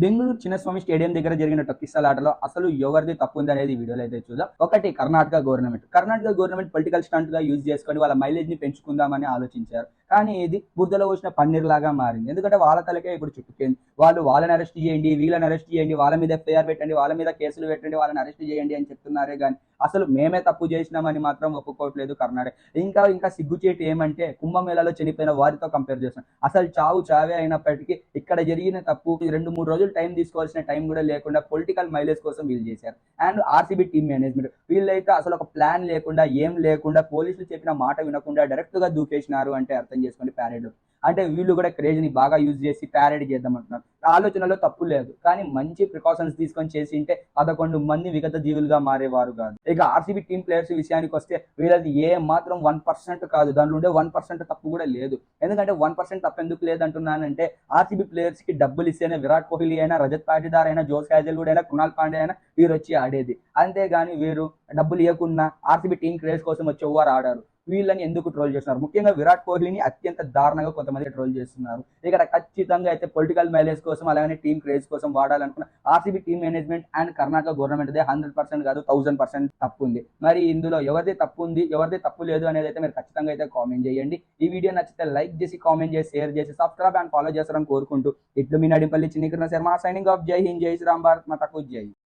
Bengaluru Chinnaswamy stadium దగ్గర జరిగిన తొక్కిసలాటలో అసలు ఎవరిది తప్పు ఉంది అనేది వీడియోలో అయితే చూద్దాం. ఒకటి Karnataka government. Karnataka government political స్టంట్గా use చేసుకొని వాళ్ళ మైలేజ్ని పెంచుకుందామని ఆలోచించారు. కానీ ఇది బురదలో వచ్చిన పన్నీర్ లాగా మారింది. ఎందుకంటే వాళ్ళ తలకే ఇప్పుడు చుట్టుకుంది వాళ్ళు వాళ్ళని అరెస్ట్ చేయండి వీళ్ళని అరెస్ట్ చేయండి వాళ్ళ మీద ఎఫ్ఐఆర్ పెట్టండి వాళ్ళ మీద కేసులు పెట్టండి వాళ్ళని అరెస్ట్ చేయండి అని చెప్తున్నారే కానీ అసలు మేమే తప్పు చేసినామని మాత్రం ఒప్పుకోవట్లేదు కర్ణాటక ఇంకా ఇంకా సిగ్గుచేటు ఏమంటే కుంభమేళాలో చనిపోయిన వారితో కంపేర్ చేస్తాం. అసలు చావు చావే అయినప్పటికీ ఇక్కడ జరిగిన తప్పు రెండు మూడు రోజులు టైం తీసుకోవాల్సిన టైం కూడా లేకుండా పొలిటికల్ మైలేజ్ కోసం వీళ్ళు చేశారు. అండ్ ఆర్సీబీ టీమ్ మేనేజ్మెంట్ వీళ్ళైతే అసలు ఒక ప్లాన్ లేకుండా ఏం లేకుండా పోలీసులు చెప్పిన మాట వినకుండా డైరెక్ట్గా దూకేసినారు అంటే అర్థం చేసుకోండి ప్యారెడ్ అంటే వీళ్ళు కూడా క్రేజ్ని బాగా యూజ్ చేసి ప్యారెడ్ చేద్దాం అంటున్నారు ఆలోచనలో తప్పు లేదు. కానీ మంచి ప్రికాషన్స్ తీసుకొని చేసి ఉంటే పదకొండు మంది విగత జీవులుగా మారేవారు కాదు. ఇక ఆర్సీబీ టీం ప్లేయర్స్ విషయానికి వస్తే వీళ్ళది ఏ మాత్రం వన్ పర్సెంట్ కాదు. దాంట్లో ఉండే వన్ పర్సెంట్ తప్పు కూడా లేదు. ఎందుకంటే వన్ పర్సెంట్ తప్పు ఎందుకు లేదంటున్నానంటే ఆర్సీబీ ప్లేయర్స్కి డబ్బులు ఇస్తేనే విరాట్ కోహ్లీ అయినా రజత్ పాటిదార్ అయినా జోస్ హ్యాజల్వుడ్ అయినా కృణాల్ పాండే అయినా వీరు వచ్చి ఆడేది. అంతేగాని వీరు డబ్బులు ఇవ్వకుండా ఆర్సీబీ టీం క్రేజ్ కోసం వచ్చి ఎవ్వరు ఆడారు. వీళ్ళని ఎందుకు ట్రోల్ చేస్తున్నారు? ముఖ్యంగా విరాట్ కోహ్లీని అత్యంత దారుణంగా కొంతమంది ట్రోల్ చేస్తున్నారు. ఇక్కడ ఖచ్చితంగా అయితే పొలిటికల్ మైలేజ్ కోసం అలాగే టీం క్రేజ్ కోసం వాడాలనుకున్న RCB team management and Karnataka government అదే హండ్రెడ్ పర్సెంట్ కాదు థౌసండ్ పర్సెంట్ తప్పు ఉంది. మరి ఇందులో ఎవరిది తప్పు ఉంది ఎవరిది తప్పు లేదు అనేది అయితే మీరు ఖచ్చితంగా అయితే కామెంట్ చేయండి. ఈ వీడియో నచ్చితే లైక్ చేసి కామెంట్ చేసి షేర్ చేసి సబ్స్క్రైబ్ అండ్ ఫాలో చేస్తారని కోరుకుంటూ ఇట్లు మీ నడింపల్లి చిన్నకరణ శర్మ సైనింగ్ ఆఫ్ జై హింద్ జై శ్రీరామ్ భారత్ మాతకు జై.